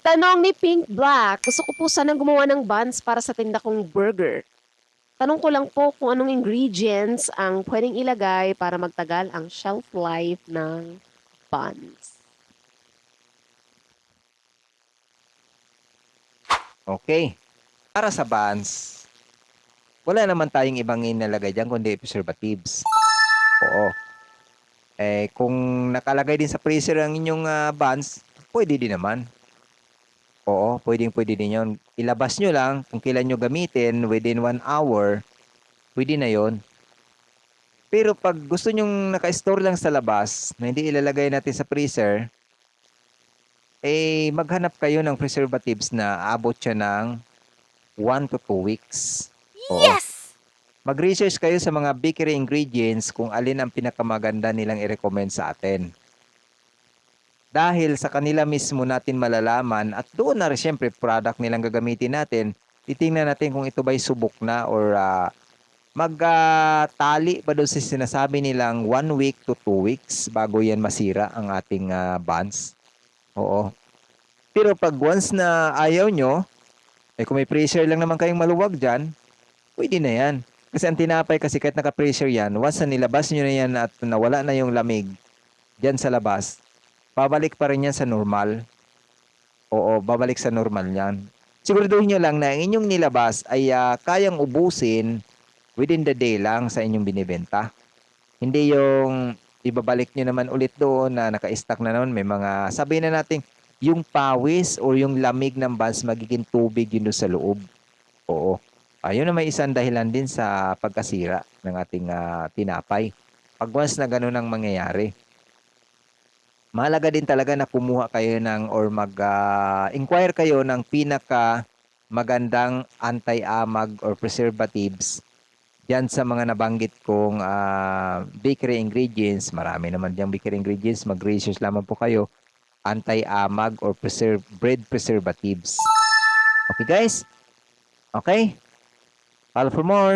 Tanong ni Pink Black. Gusto ko po sanang gumawa ng buns para sa tinda kong burger. Tanong ko lang po kung anong ingredients ang pwedeng ilagay para magtagal ang shelf life ng buns. Okay. Para sa buns, wala naman tayong ibang inalagay dyan kundi preservatives. Oo. Eh, kung nakalagay din sa freezer ang inyong ah, buns, pwede din naman. Pwedeng pwede din yun. Ilabas nyo lang kung kailan nyo gamitin within one hour, pwede na yon. Pero pag gusto nyong naka-store lang sa labas na hindi ilalagay natin sa freezer, eh maghanap kayo ng preservatives na abot siya ng 1 to 2 weeks. Oo. Yes! Mag-research kayo sa mga bakery ingredients kung alin ang pinakamaganda nilang i-recommend sa atin. Dahil sa kanila mismo natin malalaman at doon na rin syempre product nilang gagamitin natin, titingnan natin kung ito ba'y subok na or ah, magtali ba doon sa sinasabi nilang 1 week to 2 weeks bago yan masira ang ating ah, buns. Oo. Pero pag once na ayaw nyo, eh kung may pressure lang naman kayong maluwag dyan, pwede na yan. Kasi ang tinapay kasi kahit naka-pressure yan, once na nilabas nyo na yan at nawala na yung lamig dyan sa labas, babalik pa rin yan sa normal. Oo, babalik sa normal yan. Siguraduhin nyo lang na ang inyong nilabas ay ah, kayang ubusin within the day lang sa inyong binibenta. Hindi yung ibabalik nyo naman ulit doon na naka-stack na naman. May mga, sabihin na natin, yung pawis or yung lamig ng buns magiging tubig yun sa loob. Oo. Ayun na may isang dahilan din sa pagkasira ng ating ah, tinapay. Pag once na ganun ang mangyayari. Mahalaga din talaga na kumuha kayo ng or mag-inquire kayo ng pinaka magandang anti-amag or preservatives Diyan sa mga nabanggit kong ah, bakery ingredients. Marami naman diyang bakery ingredients. Mag-research lamang po kayo. Anti-amag or preserve, bread preservatives. Okay guys? Okay? Follow for more.